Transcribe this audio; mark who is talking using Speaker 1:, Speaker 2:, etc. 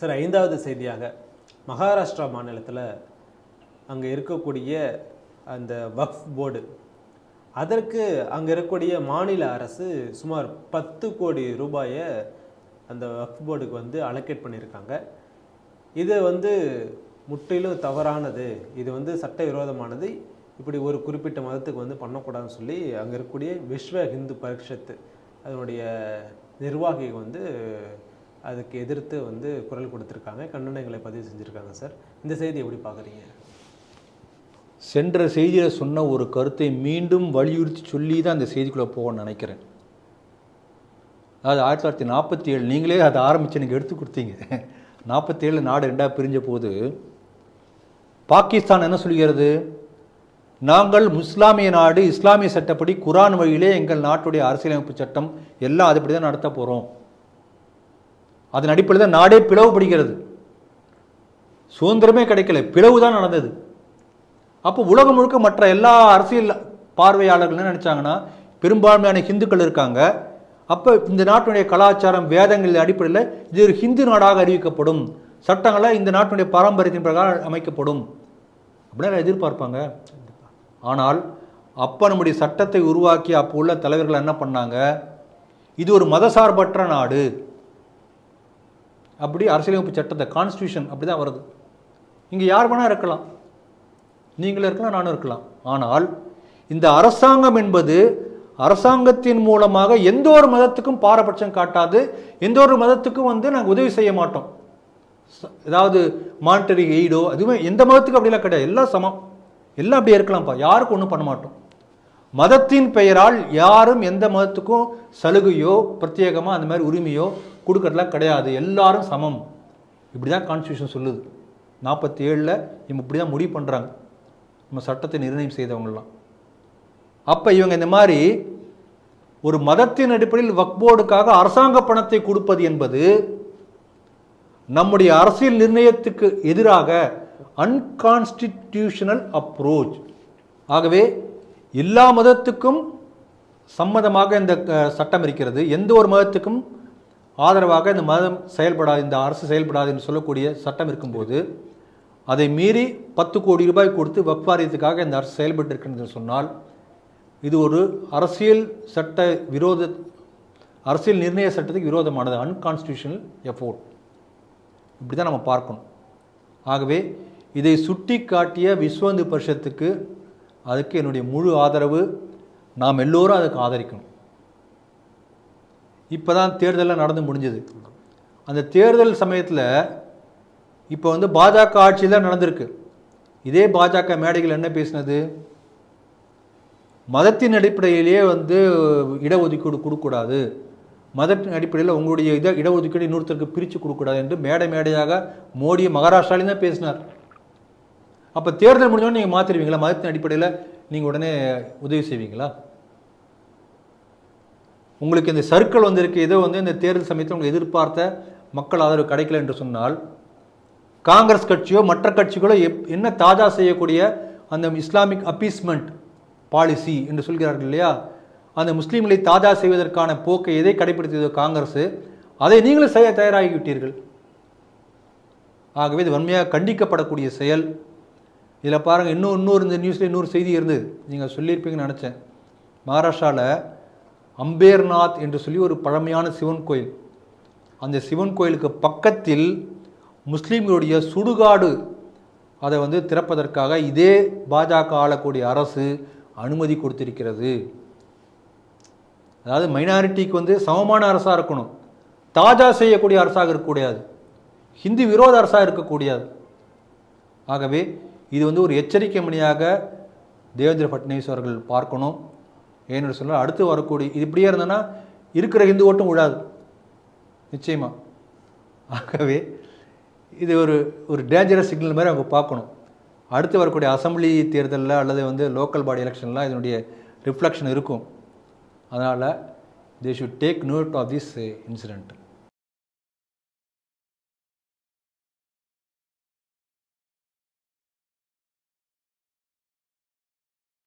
Speaker 1: Sir ஐந்தாவது செய்தியாக மகாராஷ்டிரா மாநிலத்தில் அங்கே இருக்கக்கூடிய அந்த வக்ஃப் போர்டு அதற்கு அங்கே இருக்கக்கூடிய மாநில அரசு சுமார் பத்து கோடி ரூபாயை அந்த வக்ஃப் போர்டுக்கு வந்து அலோகேட் பண்ணியிருக்காங்க. இது வந்து முற்றிலும் தவறானது. இது வந்து சட்டவிரோதமானது. இப்படி ஒரு குறிப்பிட்ட மதத்துக்கு வந்து பண்ணக்கூடாதுன்னு சொல்லி அங்கே இருக்கக்கூடிய விஸ்வ ஹிந்து பரிஷத்து அதனுடைய நிர்வாகி வந்து அதுக்கு எதிர்த்து வந்து குரல் கொடுத்துருக்காங்க. கண்டனங்களை பதிவு செஞ்சுருக்காங்க சார். இந்த செய்தி எப்படி பார்க்குறீங்க?
Speaker 2: சென்ற செய்தியில் சொன்ன ஒரு கருத்தை மீண்டும் வலியுறுத்தி சொல்லி தான் அந்த செய்திக்குள்ளே போகணும்னு நினைக்கிறேன். அதாவது ஆயிரத்தி தொள்ளாயிரத்தி நாற்பத்தி ஏழு நீங்களே அதை ஆரம்பித்து எனக்கு எடுத்து கொடுத்தீங்க. நாற்பத்தி ஏழு நாடு ரெண்டாக பிரிஞ்ச போது பாகிஸ்தான் என்ன சொல்கிறது நாங்கள் முஸ்லாமிய நாடு இஸ்லாமிய சட்டப்படி குரான் வழியிலே எங்கள் நாட்டுடைய அரசியலமைப்பு சட்டம் எல்லாம் அதுபடி தான் நடத்த போகிறோம் அதன் அடிப்படையில் தான் நாடே பிளவுபடுகிறது சுதந்திரமே கிடைக்கல. பிளவு தான் நடந்தது. அப்போ உலகம் முழுக்க மற்ற எல்லா அரசியல் பார்வையாளர்கள் என்ன நினச்சாங்கன்னா பெரும்பான்மையான ஹிந்துக்கள் இருக்காங்க. அப்போ இந்த நாட்டுடைய கலாச்சாரம் வேதங்களின் அடிப்படையில் இது ஒரு ஹிந்து நாடாக அறிவிக்கப்படும். சட்டங்களை இந்த நாட்டுடைய பாரம்பரியத்தின் பிரகாரம் அமைக்கப்படும். அப்படின்னு எதிர்பார்ப்பாங்க? ஆனால் அப்போ நம்முடைய சட்டத்தை உருவாக்கி அப்போ உள்ள தலைவர்கள் என்ன பண்ணாங்க? இது ஒரு மதசார்பற்ற நாடு. அப்படி அரசியலமைப்பு சட்டத்தை கான்ஸ்டியூஷன் அப்படி தான் வருது. இங்கே யார் வேணால் இருக்கலாம். நீங்களும் இருக்கலாம் நானும் இருக்கலாம். ஆனால் இந்த அரசாங்கம் என்பது அரசாங்கத்தின் மூலமாக எந்த ஒரு மதத்துக்கும் பாரபட்சம் காட்டாது. எந்த ஒரு மதத்துக்கும் வந்து நாங்கள் உதவி செய்ய மாட்டோம். ஏதாவது மானிட்டரி எய்டோ அதுவுமே எந்த மதத்துக்கும் அப்படிலாம் கிடையாது. எல்லாம் சமம். எல்லாம் அப்படியே இருக்கலாம்ப்பா. யாருக்கும் ஒன்றும் பண்ண மாட்டோம். மதத்தின் பெயரால் யாரும் எந்த மதத்துக்கும் சலுகையோ பிரத்யேகமாக அந்த மாதிரி உரிமையோ கொடுக்கறதுலாம் கிடையாது. எல்லாரும் சமம். இப்படி தான் கான்ஸ்டியூஷன் சொல்லுது. நாற்பத்தி ஏழில் இவங்க இப்படி தான் முடிவு பண்ணுறாங்க நம்ம சட்டத்தை நிர்ணயம் செய்தவங்கலாம் அப்போ இவங்க இந்த மாதிரி ஒரு மதத்தின் அடிப்படையில் வக்போர்டுக்காக அரசாங்க பணத்தை கொடுப்பது என்பது நம்முடைய அரசியல் நிர்ணயத்துக்கு எதிராக அன்கான்ஸ்டிடியூஷனல் அப்ரோச் ஆகவே எல்லா மதத்துக்கும் சம்மதமாக இந்த சட்டம் இருக்கிறது. எந்த ஒரு மதத்துக்கும் ஆதரவாக இந்த மதம் செயல்படாது இந்த அரசு செயல்படாது என்று சொல்லக்கூடிய சட்டம் இருக்கும்போது அதை மீறி பத்து கோடி ரூபாய் கொடுத்து வக்வாரியத்துக்காக இந்த அரசு செயல்பட்டு இருக்கின்றது சொன்னால் இது ஒரு அரசியல் சட்ட விரோத அரசியல் நிர்ணய சட்டத்துக்கு விரோதமானது அன்கான்ஸ்டியூஷனல் எஃபோர்ட் இப்படி தான் நம்ம பார்க்கணும். ஆகவே இதை சுட்டி காட்டிய விஸ்வந்து பரிஷத்துக்கு அதுக்கு என்னுடைய முழு ஆதரவு. நாம் எல்லோரும் அதுக்கு ஆதரிக்கணும். இப்போ தான் தேர்தலில் நடந்து முடிஞ்சது. அந்த தேர்தல் சமயத்தில் இப்போ வந்து பாஜக ஆட்சியில் நடந்திருக்கு. இதே பாஜக மேடைகள் என்ன பேசினது? மதத்தின் அடிப்படையிலேயே வந்து இடஒதுக்கீடு கொடுக்கக்கூடாது. மதத்தின் அடிப்படையில் உங்களுடைய இதை இடஒதுக்கீடு இன்னொருத்தருக்கு பிரித்து கொடுக்கக்கூடாது என்று மேடை மேடையாக மோடி மகாராஷ்டிராலையும் தான் பேசினார். அப்போ தேர்தல் முடிஞ்சோன்னு நீங்கள் மாற்றிடுவீங்களா மதத்தின் அடிப்படையில் நீங்கள் உடனே உதவி செய்வீங்களா? உங்களுக்கு இந்த சர்க்கிள் வந்திருக்கு ஏதோ வந்து இந்த தேர்தல் சமயத்தில் உங்களுக்கு எதிர்பார்த்த மக்கள் ஆதரவு கிடைக்கல என்று சொன்னால் காங்கிரஸ் கட்சியோ மற்ற கட்சிகளோ எப் என்ன தாஜா செய்யக்கூடிய அந்த இஸ்லாமிக் அப்பீஸ்மெண்ட் பாலிசி என்று சொல்கிறார்கள் இல்லையா? அந்த முஸ்லீம்களை தாஜா செய்வதற்கான போக்கை எதை கடைபிடித்ததோ காங்கிரஸ் அதை நீங்களும் செய்ய தயாராகிவிட்டீர்கள். ஆகவே இது வன்மையாக கண்டிக்கப்படக்கூடிய செயல். இதில் பாருங்கள் இன்னும் இன்னொரு இந்த நியூஸில் இன்னொரு செய்தி இருந்தது. நீங்கள் சொல்லியிருப்பீங்கன்னு நினச்சேன். மகாராஷ்டிராவில் அம்பேர்நாத் என்று சொல்லி ஒரு பழமையான சிவன் கோயில். அந்த சிவன் கோயிலுக்கு பக்கத்தில் முஸ்லீம்களுடைய சுடுகாடு அதை வந்து திறப்பதற்காக இதே பாஜக ஆளக்கூடிய அரசு அனுமதி கொடுத்திருக்கிறது. அதாவது மைனாரிட்டிக்கு வந்து சமமான அரசாக இருக்கணும். தாஜா செய்யக்கூடிய அரசாக இருக்கக்கூடாது. ஹிந்தி விரோத அரசாக இருக்கக்கூடாது. ஆகவே இது வந்து ஒரு எச்சரிக்கை மணியாக தேவேந்திர ஃபட்னவிஸ் அவர்கள் பார்க்கணும். ஏன்னு சொன்னால் அடுத்து வரக்கூடிய இது இப்படியே இருந்ததுன்னா இருக்கிற ஹிந்து ஓட்டும் விழாது நிச்சயமாக ஆகவே இது ஒரு ஒரு டேஞ்சரஸ் சிக்னல் மாதிரி அவங்க பார்க்கணும். அடுத்து வரக்கூடிய அசம்பிளி தேர்தலில் அல்லது வந்து லோக்கல் பாடி எலெக்ஷன்லாம் இதனுடைய ரிஃப்ளெக்ஷன் இருக்கும். அதனால் they should take note of this incident